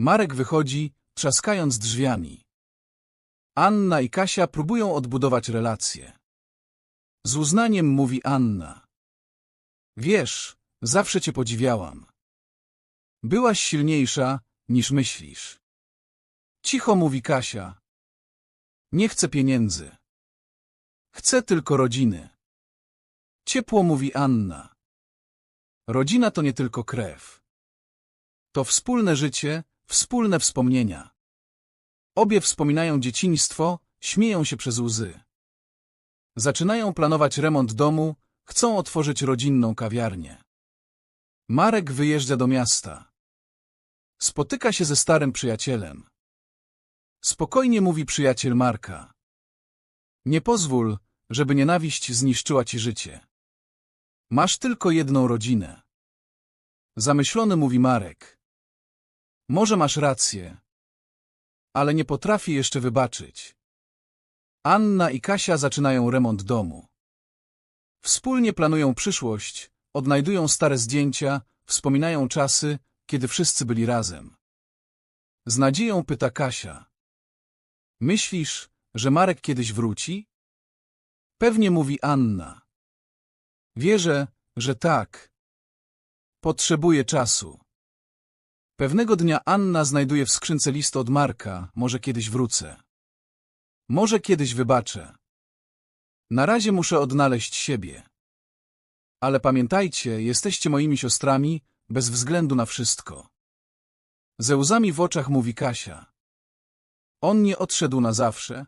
Marek wychodzi, trzaskając drzwiami. Anna i Kasia próbują odbudować relacje. Z uznaniem mówi Anna. Wiesz, zawsze cię podziwiałam. Byłaś silniejsza, niż myślisz. Cicho mówi Kasia. Nie chcę pieniędzy. Chcę tylko rodziny. Ciepło mówi Anna. Rodzina to nie tylko krew. To wspólne życie, wspólne wspomnienia. Obie wspominają dzieciństwo, śmieją się przez łzy. Zaczynają planować remont domu, chcą otworzyć rodzinną kawiarnię. Marek wyjeżdża do miasta. Spotyka się ze starym przyjacielem. Spokojnie mówi przyjaciel Marka. Nie pozwól, żeby nienawiść zniszczyła ci życie. Masz tylko jedną rodzinę. Zamyślony mówi Marek. Może masz rację, ale nie potrafi jeszcze wybaczyć. Anna i Kasia zaczynają remont domu. Wspólnie planują przyszłość, odnajdują stare zdjęcia, wspominają czasy, kiedy wszyscy byli razem. Z nadzieją pyta Kasia. Myślisz, że Marek kiedyś wróci? Pewnie mówi Anna. Wierzę, że tak. Potrzebuje czasu. Pewnego dnia Anna znajduje w skrzynce list od Marka, może kiedyś wrócę. Może kiedyś wybaczę. Na razie muszę odnaleźć siebie. Ale pamiętajcie, jesteście moimi siostrami, bez względu na wszystko. Ze łzami w oczach mówi Kasia. On nie odszedł na zawsze.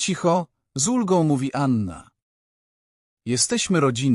Cicho, z ulgą mówi Anna. Jesteśmy rodziną.